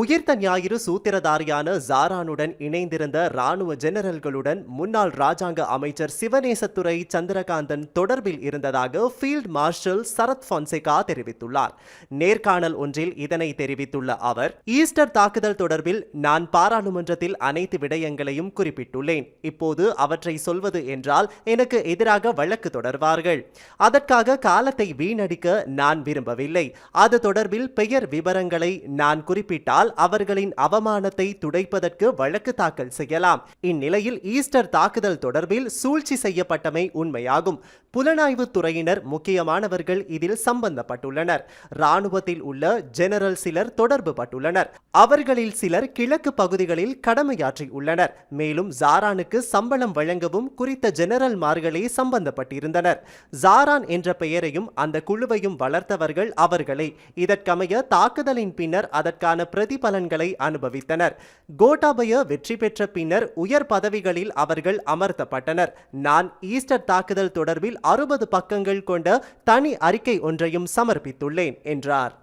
உயிர்த்த ஞாயிறு சூத்திரதாரியான ஜாரானுடன் இணைந்திருந்த ராணுவ ஜெனரல்களுடன் முன்னாள் ராஜாங்க அமைச்சர் சிவநேசத்துறை சந்திரகாந்தன் தொடர்பில் இருந்ததாக ஃபீல்ட் மார்ஷல் சரத் பொன்சேகா தெரிவித்துள்ளார். நேர்காணல் ஒன்றில் இதனை தெரிவித்துள்ள அவர் ஈஸ்டர் தாக்குதல் தொடர்பில் நான் பாராளுமன்றத்தில் அனைத்து விடயங்களையும் குறிப்பிட்டுள்ளேன். இப்போது அவற்றை சொல்வது என்றால் எனக்கு எதிராக வழக்கு தொடர்வார்கள். அதற்காக காலத்தை வீணடிக்க நான் விரும்பவில்லை. அது தொடர்பில் பெயர் விவரங்களை நான் குறிப்பிட்டால் அவர்களின் அவமானத்தை துடைப்பதற்கு வழக்கு தாக்கல் செய்யலாம். இந்நிலையில் ஈஸ்டர் தாக்குதல் தொடர்பில் சூழ்ச்சி செய்யப்பட்டமை உண்மையாகும். புலனாய்வு துறையினர் முக்கியமானவர்கள் இதில் சம்பந்தப்பட்டுள்ளனர். ராணுவத்தில் உள்ள ஜெனரல் சிலர் தொடர்பு பட்டுள்ளனர். அவர்களில் சிலர் கிழக்கு பகுதிகளில் கடமையாற்றி உள்ளனர். மேலும் ஜாரானுக்கு சம்பளம் வழங்கவும் குறித்த ஜெனரல்மார்களே சம்பந்தப்பட்டிருந்தனர். ஜாரான் என்ற பெயரையும் அந்த குழுவையும் வளர்த்தவர்கள் அவர்களே. இதற்கமைய தாக்குதலின் பின்னர் அதற்கான பிரதிபலன்களை அனுபவித்தனர். கோட்டாபய வெற்றி பெற்ற பின்னர் உயர் பதவிகளில் அவர்கள் அமர்த்தப்பட்டனர். நான் ஈஸ்டர் தாக்குதல் தொடர்பில் அறுபது பக்கங்கள் கொண்ட தனி அறிக்கை ஒன்றையும் சமர்ப்பித்துள்ளேன் என்றார்.